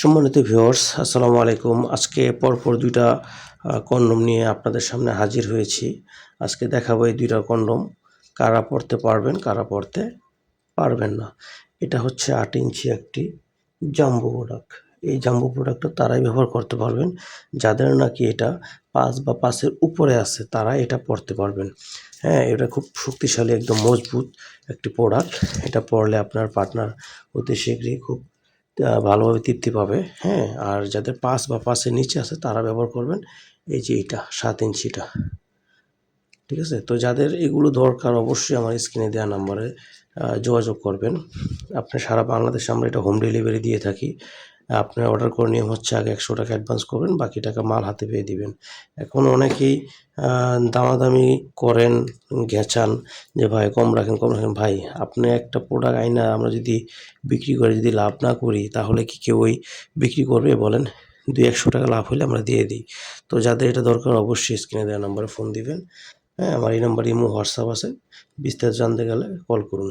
সম্মানিত ভিউয়ার্স, আসসালামু আলাইকুম। আজকে পরপর দুইটা কন্ডম নিয়ে আপনাদের সামনে হাজির হয়েছি। আজকে দেখাবো এই দুইটা কন্ডম। কারা পড়তে পারবেন, কারা পড়তে পারবেন না। এটা হচ্ছে আট ইঞ্চি একটি জাম্বু প্রোডাক্ট। এই জাম্বু প্রোডাক্টটা তারাই ব্যবহার করতে পারবেন। যাদের নাকি এটা পাঁচ বা পাঁচের উপরে আছে তারা এটা পড়তে পারবেন। হ্যাঁ এটা খুব শক্তিশালী, একদম মজবুত একটি প্রোডাক্ট। এটা পড়লে আপনার পার্টনার অতি শীঘ্রই খুব ভালোভাবে তৃপ্তি পাবে হ্যাঁ? আর যাদের পাঁচ বা পাঁচের নিচে আছে, তারা ব্যবহার করবেন এই যে এটা, সাত ইঞ্চিটা ঠিক আছে? তো যাদের এগুলো দরকার, অবশ্যই আমার স্ক্রিনে দেওয়া নাম্বারে যোগাযোগ করবেন। আপনি সারা বাংলাদেশে আমরা এটা হোম ডেলিভারি দিয়ে থাকি। আপনার অর্ডার করে নিয়ম হচ্ছে, আগে একশো টাকা অ্যাডভান্স করবেন, বাকি টাকা মাল হাতে পেয়ে দিবেন। এখন অনেকেই দামাদামি করেন, ঘেঁচান যে, ভাই, কম রাখেন কম রাখেন। ভাই, আপনি একটা প্রোডাক্ট আইনা, আমরা যদি বিক্রি করে যদি লাভ না করি, তাহলে কি কেউ ওই বিক্রি করবে বলেন? দুই একশো টাকা লাভ হলে আমরা দিয়ে দিই। তো যাদের এটা দরকার, অবশ্যই স্ক্রিনে দেওয়া নাম্বারে ফোন দিবেন। হ্যাঁ আমার এই নাম্বার ইমো, হোয়াটসঅ্যাপ আছে। বিস্তারিত জানতে গেলে কল করুন।